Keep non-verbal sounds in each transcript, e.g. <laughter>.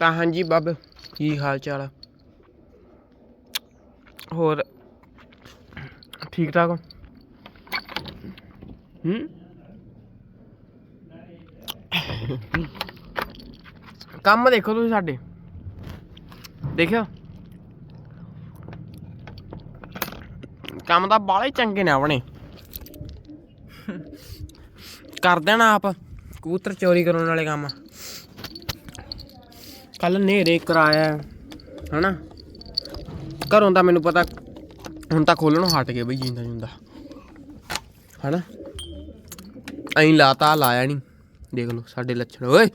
ਤਾਂ ਹਾਂਜੀ ਬੱਬ ਕੀ ਹਾਲ ਚਾਲ ਆ? ਹੋਰ ਠੀਕ ਠਾਕ ਹੋ? ਕੰਮ ਦੇਖੋ ਤੁਸੀਂ ਸਾਡੇ। ਦੇਖਿਓ। ਕੰਮ ਤਾਂ ਬਾਲੇ ਚੰਗੇ ਨੇ ਆਪਣੇ। <laughs> ਕਰ ਦੇਣਾ ਆਪ। ਕਬੂਤਰ ਚੋਰੀ ਕਰਾਉਣ ਵਾਲੇ ਕੰਮ। ਕੱਲ ਨੇਰੇ ਕਰਾਇਆ ਹਨਾ? ਘਰੋਂ ਤਾਂ ਮੈਨੂੰ ਪਤਾ, ਹੁਣ ਤਾਂ ਖੋਲਣੋਂ ਹਟ ਗਏ ਬਈ ਜਿੰਦਾ ਜੁੰਦਾ, ਹਨਾ? ਐਂ ਲਾਤਾ, ਲਾਇਆ ਨਹੀਂ ਦੇਖ ਲਓ, ਸਾਡੇ ਲੱਛਣ। ਓਏ!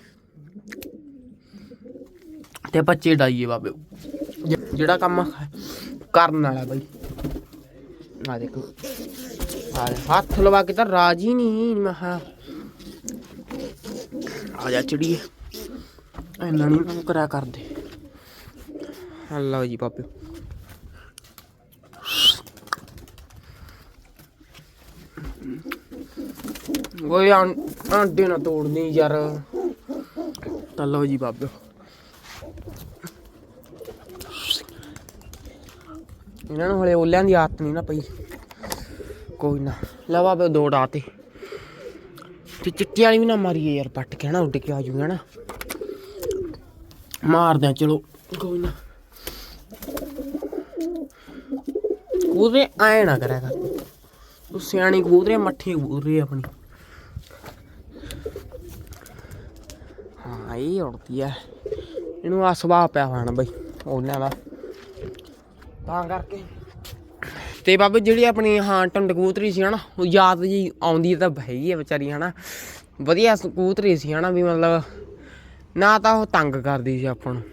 ਤੇ ਬੱਚੇ ਡਾਈਏ ਬਾਬੇ। ਜਿਹੜਾ ਕੰਮ ਕਰਨ ਵਾਲਾ ਬਈ। ਆ ਦੇਖੋ। ਆ ਹੱਥ ਲਵਾ ਕੇ ਤਾਂ ਰਾਜੀ ਨਹੀਂ ਮਹਾ ਆ ਜਾ, ਚੜੀਏ। ਇਹਨਾਂ ਨਹੀਂ ਕੰਮ ਕਰਿਆ ਕਰਦੇ। ਹਲੋ ਜੀ ਬਾਬੇ। ਓਏ ਆਂਡੇ ਨਾ ਤੋੜਨੀ ਯਾਰ। ਤਾਂ ਲਓ ਜੀ ਬਾਬੇ। ਇਹਨਾਂ ਨੂੰ ਹਲੇ ਓਲਿਆਂ ਦੀ ਆਦਤ ਨਹੀਂ ਨਾ ਪਈ। ਕੋਈ ਨਾ, ਲੈ ਬਾਬੇ ਦੋ ਡਾਤੇ ਤੇ। ਚਿੱਟੀਆਂ ਵਾਲੀ ਵੀ ਨਾ ਮਾਰੀਏ ਯਾਰ, ਪੱਟ ਕੇ ਹਨਾ, ਉੱਡ ਕੇ ਆ ਜੂਗਾ ਨਾ ਮਾਰਦੇ ਆ ਚਲੋ। ਕੋਈ ਨਾ। ਉਹਦੇ ਆਏ ਨਾ ਕਰਿਆ ਕਰ। ਤੂੰ ਸਿਆਣੀ ਕਬੂਤਰੇ ਮੱਠੀ ਕਬੂਤਰੇ ਆਪਣੀ। ਹਾਂ ਇਹ ਉੜਦੀ ਆ। ਇਹਨੂੰ ਆ ਸੁਭਾਅ ਪਿਆ ਹੋਣਾ ਬਈ ਉਹਨਾਂ ਦਾ। ਤਾਂ ਕਰਕੇ। ਤੇ ਬਾਬੇ ਜਿਹੜੀ ਆਪਣੀ ਹਾਂ ਟੰਡ ਕਬੂਤਰੀ ਸੀ ਹਨਾ ਉਹ ਯਾਦ ਜੀ ਆਉਂਦੀ ਤਾਂ ਹੈਗੀ ਆ ਵਿਚਾਰੀ ਹਨਾ। ਵਧੀਆ ਕਬੂਤਰੀ ਸੀ ਹਨਾ ਵੀ ਮਤਲਬ ਨਾ ਤਾਂ ਉਹ ਤੰਗ ਕਰਦੀ ਸੀ ਆਪਾਂ ਨੂੰ।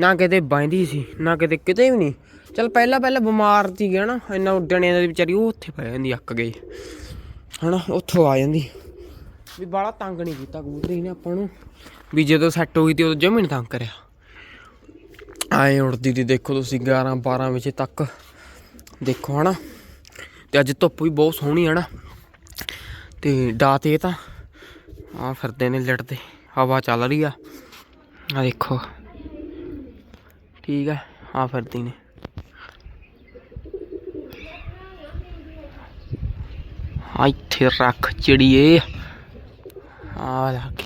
ਨਾ ਕਿਤੇ ਬੈਂਦੀ ਸੀ, ਨਾ ਕਿਤੇ ਕਿਤੇ ਵੀ ਨਹੀਂ। ਚਲ ਪਹਿਲਾਂ ਪਹਿਲਾਂ ਬਿਮਾਰ ਸੀ ਗਿਆ ਨਾ, ਇੰਨਾ ਉੱਡਣੇ ਦੀ ਵਿਚਾਰੀ ਉਹ ਉੱਥੇ ਪੈ ਜਾਂਦੀ ਅੱਕ ਗਈ। ਹਨਾ, ਉੱਥੋਂ ਆ ਜਾਂਦੀ। ਵੀ ਬਾਲਾ ਤੰਗ ਨਹੀਂ ਕੀਤਾ ਕਬੂਤਰੀ ਨੇ ਆਪਾਂ ਨੂੰ। ਵੀ ਜਦੋਂ ਸੈੱਟ ਹੋ ਗਈ ਤੇ, ਉਦੋਂ ਨਹੀਂ ਤੰਗ ਕਰਿਆ। ਆਏ ਉੜਦੀ ਦੀ ਦੇਖੋ ਤੁਸੀਂ 11 12 ਵਜੇ ਤੱਕ। ਦੇਖੋ ਹਨਾ। ਤੇ ਅੱਜ ਧੁੱਪ ਵੀ ਬਹੁਤ ਸੋਹਣੀ ਹੈ ਨਾ। ਤੇ ਡਾਤ ਇਹ ਤਾਂ। ਆ ਫਿਰਦੇ ਨੇ ਲੜਦੇ। ਹਵਾ ਚੱਲ ਰਹੀ ਆ। ਆ ਦੇਖੋ। ਠੀਕ ਹੈ ਆ ਫਿਰਦੀ ਨੇ। ਆ ਇੱਥੇ ਰੱਖ ਚਿੜੀਏ। ਆ ਲੱਗ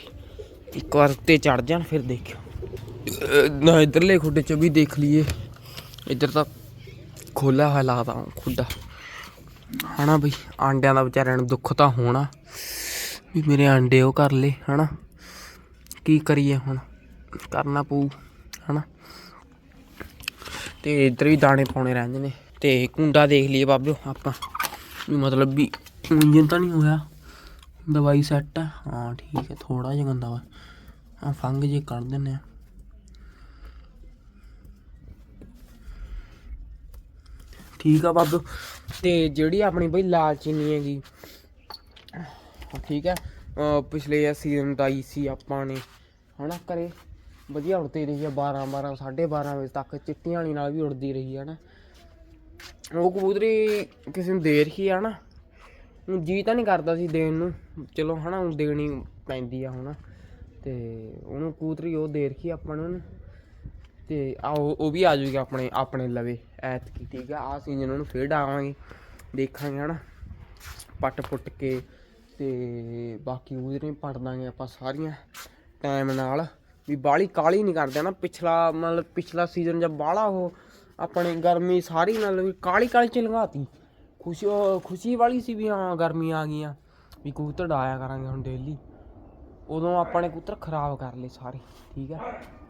ਇੱਕ ਵਾਰ ਤੇ ਚੜ ਜਾਣ, ਫਿਰ ਦੇਖਿਓ। ਅਹ ਨਾ, ਇਧਰਲੇ ਖੁੱਡੇ ਚ ਵੀ ਦੇਖ ਲਈਏ। ਇੱਧਰ ਤਾਂ ਖੋਲਾ ਹੋਇਆ ਲੱਗਦਾ, ਖੁੱਡਾ। ਹਨਾ ਬਈ, ਆਂਡਿਆਂ ਦਾ ਵਿਚਾਰਿਆਂ ਨੂੰ ਦੁੱਖ ਤਾਂ ਹੋਣਾ। ਵੀ ਮੇਰੇ ਆਂਡੇ ਉਹ ਕਰ ਲੇ ਹਨਾ। ਕੀ ਕਰੀਏ ਹੁਣ? ਕਰਨਾ ਪਊ, ਹਨਾ? ਤੇ ਇੱਧਰ ਵੀ ਦਾਣੇ ਪਾਉਣੇ ਰਹਿੰਦੇ ਨੇ। ਤੇ ਕੁੰਡਾ ਦੇਖ ਲਈਏ ਬਾਬਿਓ ਆਪਾਂ। ਵੀ ਮਤਲਬ ਵੀ ਇੰਜਨ ਤਾਂ ਨਹੀਂ ਹੋਇਆ। ਦਵਾਈ ਸੈੱਟ ਆ। ਹਾਂ, ਠੀਕ ਹੈ ਥੋੜਾ ਜਿਹਾ ਗੰਦਾ ਵਾ। ਆ ਫੰਗ ਜੇ ਕੱਢ ਦਿੰਨੇ ਆ। ਠੀਕ ਆ ਬਾਬੂ ਤੇ ਜਿਹੜੀ ਆਪਣੀ ਬਈ ਲਾਲ ਚੀਨੀ ਹੈਗੀ, ਠੀਕ ਹੈ ਪਿਛਲੇ ਸੀਜ਼ਨ ਦਾ ਆਈ ਸੀ ਆਪਾਂ ਨੇ, ਹਨਾ ਕਰੇ ਵਧੀਆ ਉੜਦੀ ਰਹੀ ਹੈ 12 12 12:30 ਵਜੇ ਤੱਕ, ਚਿੱਟੀਆਂ ਵਾਲੀ ਨਾਲ ਵੀ ਉੜਦੀ ਰਹੀ ਹੈ ਨਾ ਉਹ ਕਬੂਤਰੀ ਕਿਸੇ ਨੂੰ ਦੇ ਰਹੀ ਹੈ ਨਾ ਹੁਣ ਜੀ ਤਾਂ ਨਹੀਂ ਕਰਦਾ ਸੀ ਦੇਣ ਨੂੰ। ਚਲੋ, ਹਨਾ, ਹੁਣ ਦੇਣੀ ਪੈਂਦੀ ਆ ਹੁਣ। ਤੇ ਉਹਨੂੰ ਕਬੂਤਰੀ ਉਹ ਦੇ ਰਹੀ ਆਪਾਂ ਨੂੰ ਉਹਨੇ। ਤੇ ਆ ਉਹ ਵੀ ਆ ਜੂਗੀ ਆਪਣੇ ਆਪਣੇ ਲਵੇ, ਐਤਕੀ। ਠੀਕ ਆ ਆ ਸੀਜ਼ਨ ਉਹਨੂੰ ਫੇਰ ਆਵਾਂਗੇ ਦੇਖਾਂਗੇ, ਹਨਾ? ਪੱਟ ਪੁੱਟ ਕੇ। ਤੇ ਬਾਕੀ ਉਹਦੇ ਪੱਟ ਦਾਂਗੇ ਆਪਾਂ ਸਾਰੀਆਂ ਟਾਈਮ ਨਾਲ। ਵੀ ਬਾਹਲੀ ਕਾਲੀ ਨਹੀਂ ਕਰਦੇ ਨਾ, ਪਿਛਲਾ ਮਤਲਬ ਪਿਛਲਾ ਸੀਜ਼ਨ ਜਾਂ ਬਾਹਲਾ ਉਹ ਆਪਣੇ ਗਰਮੀ ਸਾਰੀ ਨਾਲ ਵੀ ਕਾਲੀ ਕਾਲੀ ਚ ਲੰਘਾਤੀ। ਖੁਸ਼ੀ ਉਹ ਖੁਸ਼ੀ ਵਾਲੀ ਸੀ ਵੀ ਹਾਂ ਗਰਮੀ ਆ ਗਈਆਂ, ਵੀ ਕਬੂਤਰ ਡਾਇਆ ਕਰਾਂਗੇ ਹੁਣ ਡੇਲੀ ਉਦੋਂ ਆਪਾਂ ਨੇ ਕਬੂਤਰ ਖਰਾਬ ਕਰ ਲਏ ਸਾਰੇ, ਠੀਕ ਹੈ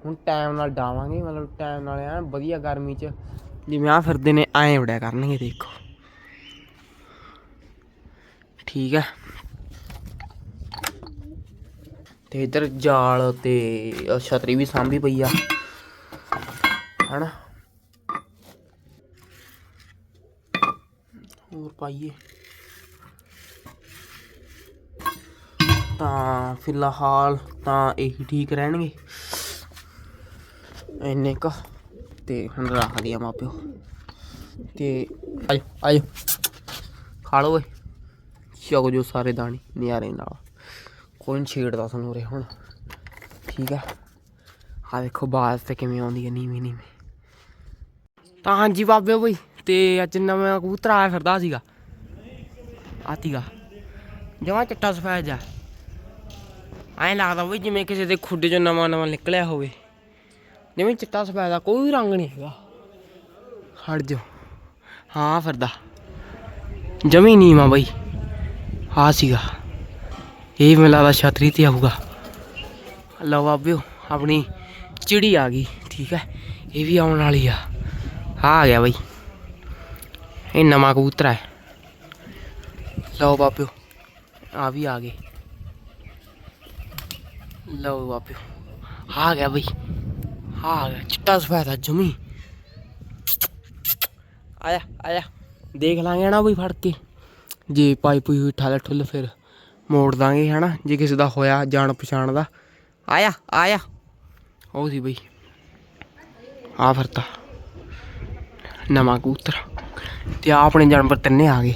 ਹੁਣ ਟਾਈਮ ਨਾਲ ਡਾਵਾਂਗੇ, ਮਤਲਬ ਟਾਈਮ ਨਾਲ ਐਨ ਵਧੀਆ ਗਰਮੀ ਚ ਜਿਵੇਂ ਆ ਫਿਰਦੇ ਨੇ, ਐਂ ਉੜਿਆ ਕਰਨਗੇ, ਦੇਖੋ। ਠੀਕ ਹੈ ਤੇ ਇੱਧਰ ਜਾਲ ਤੇ ਛਤਰੀ ਵੀ ਸਾਂਭੀ ਪਈ ਆ। ਹਨਾ? ਹੋਰ ਪਾਈਏ। ਤਾਂ ਫਿਲਹਾਲ ਤਾਂ ਇਹੀ ਠੀਕ ਰਹਿਣਗੇ। ਇੰਨੇ ਕ। ਤੇ ਹੁਣ ਰੱਖ ਦਿਆ ਮਾਪਿਓ ਤੇ ਆਜੋ ਆਜੋ ਖਾ ਲਓ ਓਏ। ਛਕ ਜੋ ਸਾਰੇ ਦਾਣੇ ਨਿਆਰੇ ਨਾਲ। ਕੋਈ ਨਹੀਂ ਛੇੜਦਾ ਤੁਹਾਨੂੰ ਉਰੇ ਹੁਣ। ਠੀਕ ਆ? ਆ ਦੇਖੋ ਬਾਜ਼ ਤੇ ਕਿਵੇਂ ਆਉਂਦੀ ਹੈ ਨੀਵੀਂ ਨੀਵੀਂ। ਤਾਂ ਹਾਂਜੀ ਬਾਬੇ ਬਈ, ਤੇ ਅੱਜ ਨਵਾਂ ਕਬੂਤਰ ਆਇਆ ਫਿਰਦਾ ਸੀਗਾ। ਆਤੀਗਾ ਜਮਾ ਚਿੱਟਾ ਸਫੈਦ ਜਾ ਐਂ ਲੱਗਦਾ ਬਈ ਜਿਵੇਂ ਕਿਸੇ ਦੇ ਖੁੱਡੇ ਚੋਂ ਨਵਾਂ ਨਵਾਂ ਨਿਕਲਿਆ ਹੋਵੇ। ਜਿਵੇਂ ਚਿੱਟਾ ਸਫੈਦ ਦਾ ਕੋਈ ਰੰਗ ਨਹੀਂ ਹੈਗਾ। ਹਟ ਜਾ ਹਾਂ ਫਿਰਦਾ। ਜਮੀ ਨੀਵਾਂ ਬਈ। ਆ ਸੀਗਾ। ਇਹ ਮੈਨੂੰ ਲੱਗਦਾ ਛਤਰੀ ਤੇ ਆਊਗਾ। ਲਓ ਬਾਬਿਓ, ਆਪਣੀ ਚਿੜੀ ਆ ਗਈ, ਠੀਕ ਹੈ? ਇਹ ਵੀ ਆਉਣ ਵਾਲੀ ਆ। ਆ ਆ ਗਿਆ ਬਾਈ। ਇਹ ਨਵਾਂ ਕਬੂਤਰ ਹੈ ਲਓ ਬਾਬਿਓ ਆ ਵੀ ਆ ਗਏ। ਲਓ ਬਾਬਿਓ ਆ ਗਿਆ ਬਈ। ਆ ਗਿਆ, ਚਿੱਟਾ ਸਫੈਦਾ ਜਮੀ। ਆਇਆ ਆਇਆ। ਦੇਖ ਲਾਂਗੇ ਨਾ ਬਈ ਫੜ ਕੇ। ਜੇ ਪਾਈ ਪੂਈ ਹੋਈ ਠਾਲ ਠੁੱਲ ਫਿਰ। ਮੋੜ ਦਾਂਗੇ ਹਨਾ? ਜੇ ਕਿਸੇ ਦਾ ਹੋਇਆ ਜਾਣ ਪਛਾਣ ਦਾ। ਆਇਆ ਆਇਆ। ਉਹ ਸੀ ਬਈ। ਆ ਫਿਰਤਾ ਨਵਾਂ ਕਬੂਤਰ। ਤੇ ਆਹ ਆਪਣੇ ਜਾਨਵਰ ਤਿੰਨੇ ਆ ਗਏ।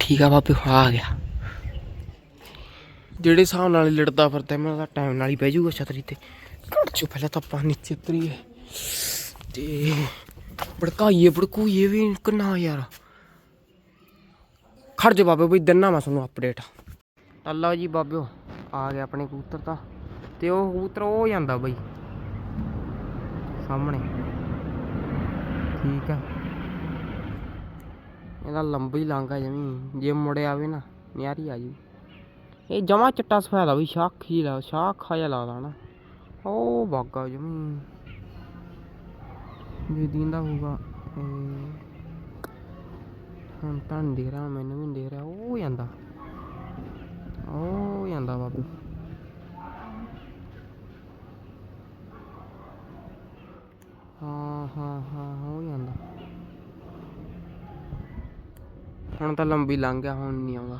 ਠੀਕ ਆ ਬਾਪੇ ਆ ਗਿਆ। ਜਿਹੜੇ ਹਿਸਾਬ ਨਾਲ ਲੜਦਾ ਫਿਰਦਾ ਮੈਂ ਉਹਦਾ ਟਾਈਮ ਨਾਲ ਹੀ ਬਹਿ ਜਾਊਗਾ ਛਤਰੀ ਤੇ। ਚੋਂ ਪਹਿਲਾਂ ਤਾਂ ਆਪਾਂ ਨੀਚੇ ਉਤਰੀਏ। ਤੇ ਭੜਕਾਈਏ ਭੜਕੂਈਏ ਵੀ ਕਿੰਨਾ ਯਾਰ। ਖੜ ਜਾ ਬਾਬੇ ਬਈ ਦਿਨਾ ਮੈਂ ਤੁਹਾਨੂੰ ਅਪਡੇਟ ਅੱਲਾ ਜੀ ਬਾਬਿਓ, ਆ ਗਿਆ ਆਪਣੇ ਕਬੂਤਰ ਤਾਂ। ਤੇ ਉਹ ਕਬੂਤਰ ਉਹ ਜਾਂਦਾ ਬਈ। ਸਾਹਮਣੇ। ਠੀਕ ਆ। ਇਹਦਾ ਲੰਬੀ ਲਾਂਗਾ ਜਮੀ। ਜੇ ਮੁੜੇ ਆਵੇ ਨਾ, ਨਿਆਰੀ ਆ ਜੂ। ਇਹ ਜਮਾ ਚਿੱਟਾ ਸਫੈਦਾ ਵੀ ਸ਼ਾਖ ਹੀ ਲਾ ਸ਼ਾਖਾ ਜਿਹਾ ਲੱਗਦਾ ਨਾ। ਉਹ ਬਾਗਾ ਜਮੀ। ਜੇ ਦੀਂਦਾ ਹੋਊਗਾ ਹੁਣ ਤਾਂ ਨਹੀਂ ਦਿਖ ਰਿਹਾ, ਮੈਨੂੰ ਵੀ ਨਹੀਂ ਦਿਖ ਰਿਹਾ, ਉਹ ਜਾਂਦਾ। ਬਾਬੂ ਹਾਂ ਹਾਂ ਹਾਂ ਉਹ ਜਾਂਦਾ ਹੁਣ ਤਾਂ ਲੰਬੀ ਲੰਘ ਗਿਆ, ਹੁਣ ਨਹੀਂ ਆਉਂਦਾ।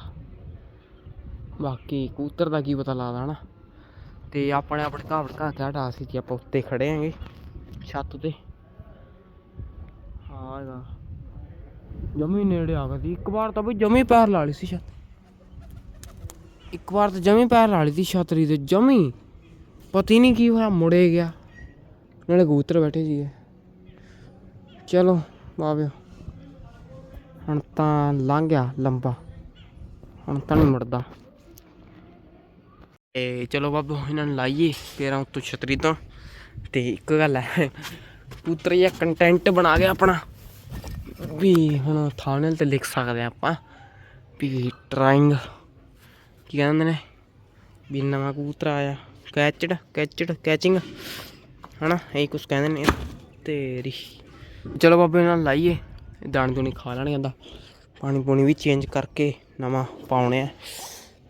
ਬਾਕੀ ਕੂਤਰ ਦਾ ਕੀ ਪਤਾ ਲੱਗਦਾ ਹਨਾ ਤੇ ਆਪਣੇ ਆਪਣੇ ਘਾਹ ਭੜਕਾ ਕੇ ਹਟਾ ਸੀ ਕਿ ਆਪਾਂ ਉੱਤੇ ਖੜੇ ਆਂਗੇ ਛੱਤ ਤੇ। ਹਾਂ ਹੈਗਾ ਜਮੀ ਨੇੜੇ ਆ ਗਈ ਇੱਕ ਵਾਰ ਤਾਂ ਬਈ ਜਮੀ ਪੈਰ ਲਾ ਲਈ ਸੀ ਛੱਤ। ਇੱਕ ਵਾਰ ਤਾਂ ਜਮੀ ਪੈਰ ਲਾ ਲਈ ਸੀ ਛਤਰੀ ਤੇ, ਜਮੀ। ਪਤਾ ਨਹੀਂ ਕੀ ਹੋਇਆ, ਮੁੜੇ ਗਿਆ। ਨਾਲੇ ਕਬੂਤਰ ਬੈਠੇ ਸੀਗੇ। ਚਲੋ ਬਾਬਿਓ ਹੁਣ ਤਾਂ ਲੰਘ ਗਿਆ ਲੰਬਾ। ਹੁਣ ਤਾਂ ਨਹੀਂ ਮੁੜਦਾ। ਤੇ ਚਲੋ ਬਾਬੂ, ਇਹਨਾਂ ਨੂੰ ਲਾਈਏ ਪੇਰਾਂ ਉੱਤੋਂ ਛਤਰੀ ਤੋਂ। ਤੇ ਇੱਕ ਗੱਲ ਹੈ, ਕਬੂਤਰ ਜਿਹਾ ਕੰਟੈਂਟ ਬਣਾ ਗਿਆ ਆਪਣਾ। ਵੀ ਹੁਣ ਥਾਣੇ ਤੇ ਲਿਖ ਸਕਦੇ ਆ ਆਪਾਂ। ਵੀ ਟਰਾਈਂਗ ਕੀ ਕਹਿੰਦੇ ਨੇ ਵੀ ਨਵਾਂ ਕਬੂਤਰ ਆਇਆ। Catched catched, catching. ਹਨਾ, ਇਹ ਕੁਝ ਕਹਿੰਦੇ ਨੇ। ਤੇਰੀ। ਚਲੋ ਬਾਬੇ ਨਾਲ ਲਾਈਏ। ਦਾਣੇ ਦੂਣੀ ਖਾ ਲੈਣ ਕਹਿੰਦਾ ਪਾਣੀ ਪੂਣੀ ਵੀ ਚੇਂਜ ਕਰਕੇ ਨਵਾਂ ਪਾਉਣੇ ਆ।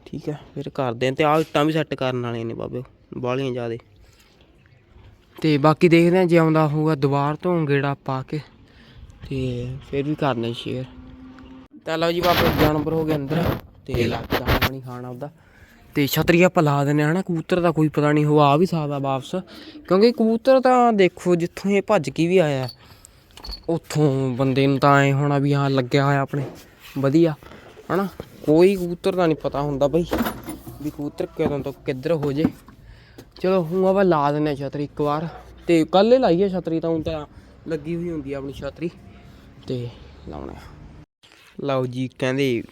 ਠੀਕ ਹੈ ਫਿਰ ਕਰਦੇ ਆ। ਤੇ ਆਹ ਇੱਟਾਂ ਵੀ ਸੈੱਟ ਕਰਨ ਵਾਲੀਆਂ ਨੇ ਬਾਬੇ। ਬਾਹਲੀਆਂ ਜ਼ਿਆਦੇ। ਤੇ ਬਾਕੀ ਦੇਖਦੇ ਆ ਜੇ ਆਉਂਦਾ ਹੋਊਗਾ ਦੁਬਾਰ ਤੋਂ ਗੇੜਾ ਪਾ ਕੇ। ਤੇ ਫਿਰ ਵੀ ਕਰਨੇ ਸ਼ੇਅਰ ਤਾਂ ਲਓ ਜੀ ਬਾਬੇ, ਜਾਨਵਰ ਹੋ ਗਏ ਅੰਦਰ। ਤੇ ਲੱਗਦਾ ਪਾਣੀ ਖਾਣ ਆਪਦਾ। ਤੇ ਛਤਰੀ ਆਪਾਂ ਲਾ ਦਿੰਦੇ ਹਾਂ, ਹਨਾ? ਕਬੂਤਰ ਦਾ ਕੋਈ ਪਤਾ ਨਹੀਂ ਹੋ ਆ ਵੀ ਸਕਦਾ ਵਾਪਸ। ਕਿਉਂਕਿ ਕਬੂਤਰ ਤਾਂ ਦੇਖੋ, ਜਿੱਥੋਂ ਇਹ ਭੱਜ ਕੇ ਵੀ ਆਇਆ ਉੱਥੋਂ ਬੰਦੇ ਨੂੰ ਤਾਂ ਐ ਹੋਣਾ ਵੀ ਹਾਂ, ਲੱਗਿਆ ਹੋਇਆ ਆਪਣੇ। ਵਧੀਆ, ਹਨਾ? ਕੋਈ ਕਬੂਤਰ ਦਾ ਨਹੀਂ ਪਤਾ ਹੁੰਦਾ ਬਈ, ਵੀ ਕਬੂਤਰ ਕਦੋਂ ਤੋਂ ਕਿੱਧਰ ਹੋ ਜੇ। ਚਲੋ, ਹੁਣ ਆਪਾਂ ਲਾ ਦਿੰਦੇ ਹਾਂ ਛਤਰੀ ਇੱਕ ਵਾਰ। ਤੇ ਕੱਲ ਹੀ ਲਾਈਏ ਛਤਰੀ ਤਾਂ, ਹੁਣ ਤਾਂ ਲੱਗੀ ਹੋਈ ਹੁੰਦੀ ਆ ਆਪਣੀ ਛਤਰੀ। ਤੇ ਲਾਉਣਾ ਲਓ ਜੀ, ਕਹਿੰਦੇ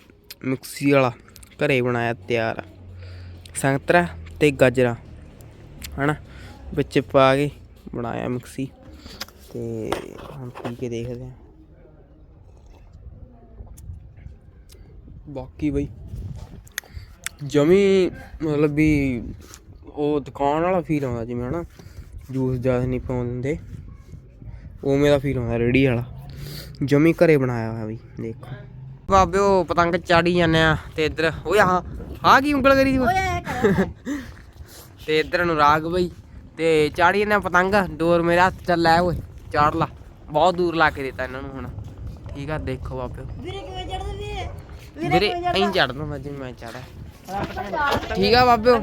ਮਿਕਸੀ ਵਾਲਾ। ਘਰੇ ਬਣਾਇਆ ਤਿਆਰ ਸੰਤਰਾ ਤੇ ਗਾਜਰਾਂ, ਹਨਾ? ਵਿੱਚ ਪਾ ਕੇ ਬਣਾਇਆ ਮਿਕਸੀ ਤੇ ਹੁਣ ਪੀ ਕੇ ਦੇਖਦੇ ਆ। ਬਾਕੀ ਬਈ, ਜਮੀ ਮਤਲਬ ਵੀ ਉਹ ਦੁਕਾਨ ਵਾਲਾ ਫੀਲ ਆਉਂਦਾ ਜਿਵੇਂ, ਹਨਾ? ਜੂਸ ਜ਼ਿਆਦਾ ਨਹੀਂ ਪਾਉਣ ਦਿੰਦੇ। ਉਹ ਮੇਰਾ ਫੀਲ ਆਉਂਦਾ ਰੇੜੀ ਵਾਲਾ। ਜਮੀ ਘਰੇ ਬਣਾਇਆ ਹੋਇਆ ਬਈ, ਦੇਖੋ। ਬਾਬੇ ਉਹ ਪਤੰਗ ਚਾੜੀ ਜਾਂਦੇ ਆ ਤੇ ਇੱਧਰ ਓਏ ਆ ਆ ਕੀ ਉਂਗਲ ਕਰੀ ਦੀ ਓਏ <laughs> ਤੇ ਇੱਧਰ ਨੂੰ ਰਾਗ ਬਈ ਤੇ ਚਾੜੀ ਜਾਂਦੇ ਆ ਪਤੰਗ ਡੋਰ ਮੇਰੇ ਹੱਥ ਚ ਲੈ ਓਏ ਚਾੜ ਲਾ। ਬਹੁਤ ਦੂਰ ਲਾ ਕੇ ਦਿੱਤਾ ਇਹਨਾਂ ਨੂੰ ਹੁਣ। ਠੀਕ ਆ ਦੇਖੋ ਬਾਬੇ ਵੀਰੇ ਕਿਵੇਂ ਚੜਦੇ ਵੀਰੇ ਵੀਰੇ ਐਂ ਚੜਨਾ ਮੈਂ ਜਿਵੇਂ ਮੈਂ ਚੜਾ ਠੀਕ ਆ ਬਾਬਿਓ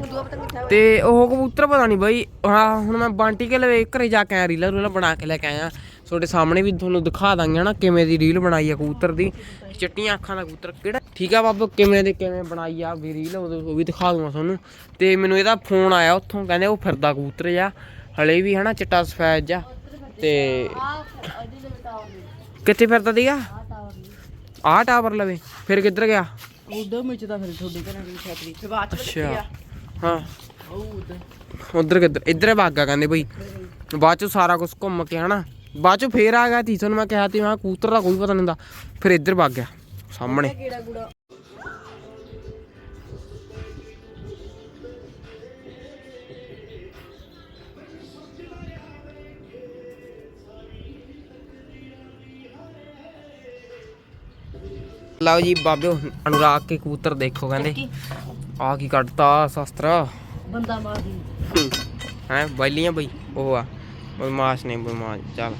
ਤੇ ਉਹ ਕਬੂਤਰ ਪਤਾ ਨਹੀਂ ਬਾਈ ਹਾਂ ਹੁਣ ਮੈਂ ਬਾਂਟੀ ਕੇ ਲਵੇ ਘਰੇ ਜਾ ਕੇ ਆਇਆ ਰੀਲਾਂ ਰੂਲਾਂ ਬਣਾ ਕੇ ਲੈ ਕੇ ਆਇਆ। ਤੁਹਾਡੇ ਸਾਹਮਣੇ ਵੀ ਤੁਹਾਨੂੰ ਦਿਖਾ ਦਾਂਗੇ ਨਾ ਕਿਵੇਂ ਦੀ ਰੀਲ ਬਣਾਈ ਆ ਕਬੂਤਰ ਦੀ। ਚਿੱਟੀਆਂ ਅੱਖਾਂ ਦਾ ਕਬੂਤਰ ਕਿਹੜਾ? ਠੀਕ ਆ ਬਾਬੂ ਕਿਵੇਂ ਦੇ ਕਿਵੇਂ ਬਣਾਈ ਆ ਵੀ ਰੀਲ ਉਹ ਵੀ ਦਿਖਾ ਦੂੰਗਾ ਤੁਹਾਨੂੰ। ਤੇ ਮੈਨੂੰ ਇਹਦਾ ਫੋਨ ਆਇਆ ਉੱਥੋਂ ਕਹਿੰਦੇ ਉਹ ਫਿਰਦਾ ਕਬੂਤਰ ਜਾ ਹਲੇ ਵੀ ਹਨਾ ਚਿੱਟਾ ਸਫੈਦ ਜਾ ਤੇ ਆ ਦੇ ਦੀ ਕਿੱਥੇ ਫਿਰਦਾ ਸੀਗਾ ਆ ਟਾਵਰ ਦੀ ਲਵੇ ਫਿਰ ਕਿੱਧਰ ਗਿਆ? ਉਦੋਂ ਵਿੱਚ ਤਾਂ ਫਿਰ ਤੁਹਾਡੇ ਘਰਾਂ ਦੀ ਛਤਰੀ ਤੇ ਬਾਅਦ ਅੱਛਾ। ਹਾਂ। ਉਧਰ। ਕਿੱਧਰ? ਇੱਧਰ ਭਾਗਾ ਕਹਿੰਦੇ ਬਈ। ਬਾਅਦ ਚ ਸਾਰਾ ਕੁਝ ਘੁੰਮ ਕੇ ਹਨਾ। ਬਾਅਦ ਚ ਫੇਰ ਆ ਗਿਆ ਤੀ ਤੁਹਾਨੂੰ ਮੈਂ ਕਿਹਾ ਤੀ ਮੈਂ ਕਿਹਾ ਕਬੂਤਰ ਦਾ ਕੋਈ ਪਤਾ ਨਹੀਂ ਹੁੰਦਾ। ਫਿਰ ਇੱਧਰ ਭੱਗ ਗਿਆ ਸਾਹਮਣੇ। ਗੁੜਾ ਲਓ ਜੀ ਬਾਬਿਓ ਅਨੁਰਾਗ ਕੇ ਕਬੂਤਰ ਦੇਖੋ ਕਹਿੰਦੇ। ਆ ਕੀ ਕੱਢਤਾ ਸ਼ਸਤਰ। ਬੰਦਾ ਮਾਰਦੀ ਹੈ ਬੈਲੀਆਂ ਬਈ ਉਹ ਆ। ਬਦਮਾਸ਼ ਨੇ ਬਦਮਾਸ਼ ਚੱਲ।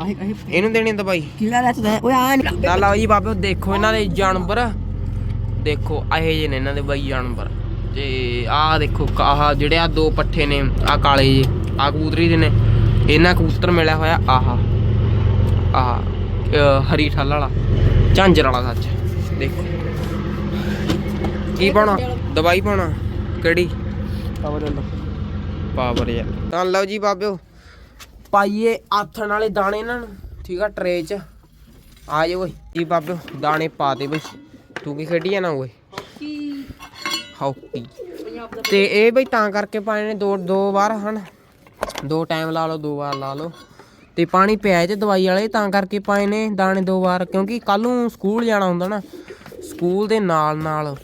ਆਹੀ ਆਹੀ ਇਹਨੂੰ ਦੇਣੀ ਦਵਾਈ ਕੀੜਾ ਰੱਖਦਾ ਓਏ ਆ ਨਾ ਲਓ ਜੀ ਬਾਬਿਓ ਦੇਖੋ ਇਹਨਾਂ ਦੇ ਜਾਨਵਰ। ਦੇਖੋ ਇਹੇ ਜਿਹੇ ਨੇ ਇਹਨਾਂ ਦੇ ਬਾਈ ਜਾਨਵਰ। ਤੇ ਆਹ ਦੇਖੋ ਆਹ ਜਿਹੜੇ ਆ ਦੋ ਪੱਠੇ ਨੇ ਆ ਕਾਲੇ ਜੇ ਆ ਕਬੂਤਰੀ ਦੇ ਨੇ ਇਹਨਾਂ ਕਬੂਤਰ ਮਿਲਿਆ ਹੋਇਆ ਆਹ। ਆਹ ਹਰੀ ਠੱਲ ਵਾਲਾ ਝਾਂਜਰ ਵਾਲਾ ਸੱਚ। ਦੇਖੋ। ਕੀ ਪਾਉਣਾ? ਦਵਾਈ ਪਾਉਣਾ? ਕਿਹੜੀ? ਪਾਵਰ ਪਾਵਰ ਯਾਰ। ਤਾਂ ਲਓ ਜੀ ਬਾਬਿਓ ਪਾਈਏ ਆਥਣ ਵਾਲੇ ਦਾਣੇ ਇਹਨਾਂ ਨੂੰ ਠੀਕ ਆ ਟਰੇ 'ਚ। ਆ ਜਾਓ ਓਏ ਜੀ ਬਾਬਿਓ ਦਾਣੇ ਪਾ ਦੇ ਬਈ। ਤੂੰ ਕੀ ਖੇਡੀ ਜਾਣਾ ਓਏ? ਹਾਕੀ। ਤੇ ਇਹ ਬਈ ਤਾਂ ਕਰਕੇ ਪਾਏ ਨੇ ਦੋ ਦੋ ਵਾਰ ਹਨ। ਦੋ ਟਾਈਮ ਲਾ ਲਓ ਦੋ ਵਾਰ ਲਾ ਲਓ। ਤੇ ਪਾਣੀ ਪਿਆ ਚ ਦਵਾਈ ਵਾਲੇ ਤਾਂ ਕਰਕੇ ਪਾਏ ਨੇ ਦਾਣੇ ਦੋ ਵਾਰ ਕਿਉਂਕਿ ਕੱਲ ਨੂੰ ਸਕੂਲ ਜਾਣਾ ਹੁੰਦਾ ਨਾ। ਸਕੂਲ ਦੇ ਨਾਲ ਨਾਲ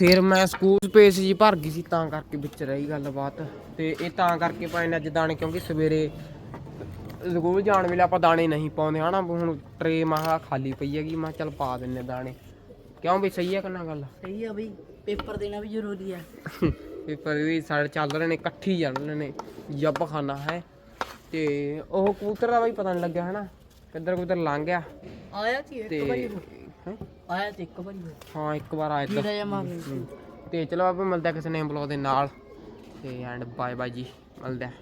ਫਿਰ ਮੈਂ ਸਕੂਲ ਸਪੇਸ ਜੀ ਭਰ ਗਈ ਸੀ ਤਾਂ ਕਰਕੇ ਵਿੱਚ ਰਹੀ ਗੱਲਬਾਤ। ਤੇ ਇਹ ਤਾਂ ਕਰਕੇ ਪਾਏ ਅੱਜ ਦਾਣੇ ਕਿਉਂਕਿ ਸਵੇਰੇ ਸਕੂਲ ਜਾਣ ਵੇਲੇ ਆਪਾਂ ਦਾਣੇ ਨਹੀਂ ਪਾਉਂਦੇ ਹਨਾ? ਹੁਣ ਟਰੇ ਮਹਾ ਖਾਲੀ ਪਈ ਹੈਗੀ ਮੈਂ ਚੱਲ ਪਾ ਦਿੰਨੇ ਦਾਣੇ। ਕਿਉਂ ਵੀ ਸਹੀ ਹੈ ਕਿੰਨਾ ਗੱਲ? ਸਹੀ ਆ ਬਈ ਪੇਪਰ ਦੇਣਾ ਵੀ ਜ਼ਰੂਰੀ ਆ। ਪੇਪਰ ਵੀ ਸਾਡੇ ਚੱਲ ਰਹੇ ਨੇ ਇਕੱਠੀ ਚੱਲ ਰਹੇ ਨੇ ਜੱਬ ਖਾਨਾ ਹੈ। ਤੇ ਉਹ ਕਬੂਤਰ ਦਾ ਬਾਈ ਪਤਾ ਨਹੀਂ ਲੱਗਿਆ ਹਨਾ? ਕਿੱਧਰ ਕਿੱਧਰ ਲੰਘ ਗਿਆ। ਆਇਆ ਸੀ ਇੱਕ ਵਾਰੀ ਹੈਂ? ਆਇਆ ਇੱਕ ਵਾਰੀ ਹਾਂ ਇੱਕ ਵਾਰ ਆਇਆ ਤਾਂ। ਜਿਹਾ ਮਾਰ। ਤੇ ਚਲੋ ਆਪਾਂ ਮਿਲਦੇ ਹਾਂ ਕਿਸੇ ਨੇਮ ਬਲੌਗ ਦੇ ਨਾਲ। ਤੇ ਐਂਡ ਬਾਏ ਬਾਏ ਜੀ ਮਿਲਦੇ ਹਾਂ